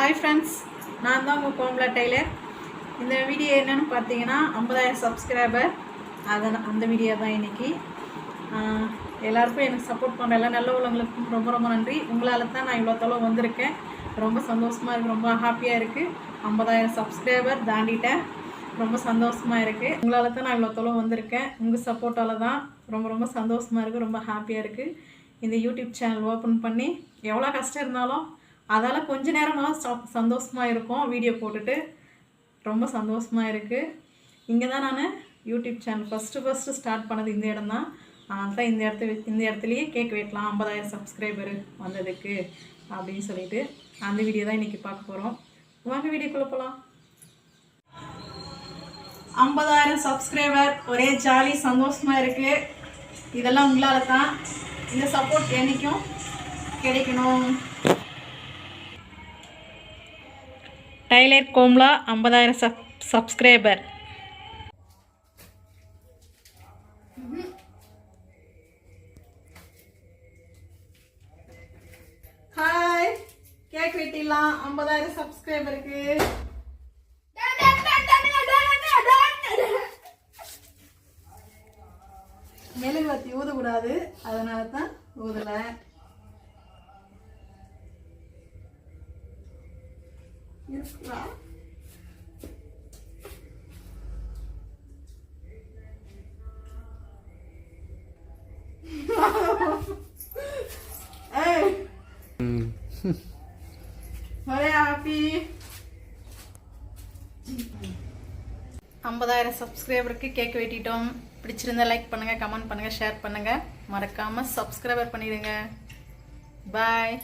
Hi friends நான் தான் உங்கள் கோம்லா டெய்லர். இந்த வீடியோ என்னென்னு பார்த்தீங்கன்னா ஐம்பதாயிரம் சப்ஸ்கிரைபர் அதை அந்த வீடியோ தான் இன்றைக்கி எல்லாருக்கும் எனக்கு சப்போர்ட் பண்ணுற எல்லா நல்ல உள்ளவங்களுக்கும் ரொம்ப ரொம்ப நன்றி. உங்களால் தான் நான் இவ்வளோ தொலைவு வந்திருக்கேன். ரொம்ப சந்தோஷமாக இருக்குது ரொம்ப ஹாப்பியாக இருக்குது ஐம்பதாயிரம் சப்ஸ்கிரைபர் தாண்டிட்டேன். ரொம்ப சந்தோஷமாக இருக்குது உங்களால் தான் நான் இவ்வளோ தொலைவு வந்திருக்கேன். உங்கள் சப்போர்ட்டால் தான் ரொம்ப ரொம்ப சந்தோஷமாக இருக்குது ரொம்ப ஹாப்பியாக இருக்குது இந்த யூடியூப் சேனல் ஓப்பன் பண்ணி எவ்வளோ கஷ்டம் இருந்தாலும் அதால் கொஞ்ச நேரமாக சந்தோஷமாக இருக்கும் வீடியோ போட்டுட்டு ரொம்ப சந்தோஷமாக இருக்குது இங்கே தான் நான் YouTube channel first first start பண்ணது இந்த இடம் தான் அதான் இந்த இடத்து இந்த இடத்துலையே கேக் வெட்டலாம். ஐம்பதாயிரம் சப்ஸ்கிரைபர் வந்ததுக்கு அப்படின்னு சொல்லிட்டு அந்த வீடியோ தான் இன்றைக்கி பார்க்க போகிறோம் வாங்க வீடியோக்குள்ளே போகலாம் ஐம்பதாயிரம் சப்ஸ்கிரைபர் ஒரே ஜாலி சந்தோஷமாக இருக்குது இதெல்லாம் உங்களால் தான் இந்த சப்போர்ட் என்றைக்கும் கிடைக்கணும். டைலர் கோம்லா ஐம்பதாயிரம் சப் சப்ஸ்கிரைபர் ஹாய் கேக் வெட்டிடலாம். ஐம்பதாயிரம் சப்ஸ்கிரைபருக்கு மெழுகுவத்தி ஊதக்கூடாது. அதனால தான் ஊதலை. ஹாப்பி ஐம்பதாயிரம் சப்ஸ்கிரைபருக்கு கேக் வெட்டிட்டோம். பிடிச்சிருந்தா லைக் பண்ணுங்கள் கமெண்ட் பண்ணுங்கள் ஷேர் பண்ணுங்கள் மறக்காமல் சப்ஸ்கிரைபர் பண்ணிடுங்க. பாய்